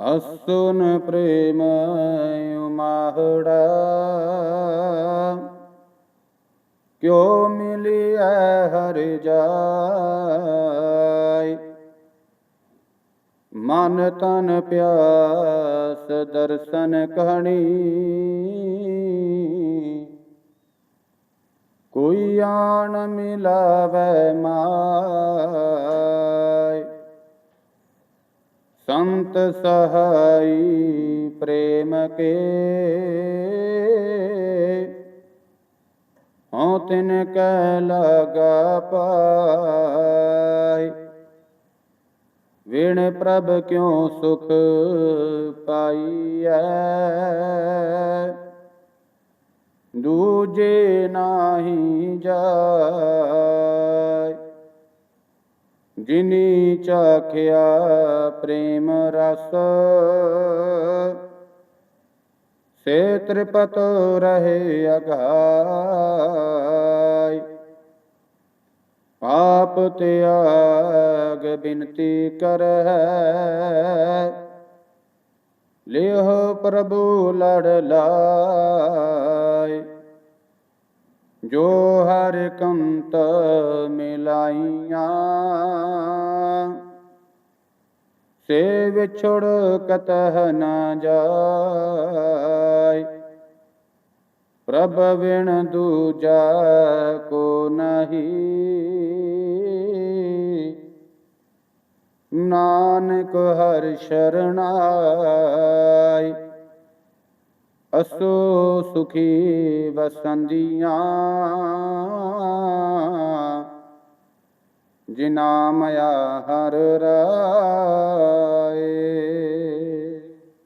ਅਸੁਨ ਪ੍ਰੇਮ ਉਮਾਹੜਾ ਕਿਉ ਮਿਲਿਆ ਹਰ ਜਾਈ ਮਨ ਤਨ ਪਿਆਸ ਦਰਸ਼ਨ ਕਹਣੀ। ਕੋਈ ਆਣ ਮਿਲਾਵੇ ਮਾਈ ਸੰਤ ਸਹਾਈ ਪ੍ਰੇਮ ਕੇ। ਹਉ ਤਿਨ ਕੈ ਲਗਾ ਪਾਈ। ਵਿਣ ਪ੍ਰਭ ਕਿਉ ਸੁਖ ਪਾਈਐ। ਦੂਜੇ ਨਾਹੀ ਜਾ ਜਿਨੀ ਚਾਖਿਆ ਪ੍ਰੇਮ ਰਸ। ਸੇ ਤ੍ਰਿਪਤ ਰਹੇ ਅਗਾਈ। ਆਪ ਤਿਆਗ ਬਿਨਤੀ ਕਰੈ ਲਿਹ ਪ੍ਰਭੂ ਲੜ ਲਾਇ ਜੋ ਹਰ ਕੰਤ ਮਿਲਾਈਆਂ। ਸੇ ਵਿਛੜ ਕਤਹ ਨਾ ਜਾਏ। ਪ੍ਰਭ ਵਿਣ ਦੂਜਾ ਕੋ ਨਹੀਂ। ਨਾਨਕ ਹਰ ਸ਼ਰਣਾਈ ਅਸੋ ਸੁਖੀ ਵਸੰਦੀਆਂ ਜਿਨਾ ਮਇਆ ਹਰ ਰਾਏ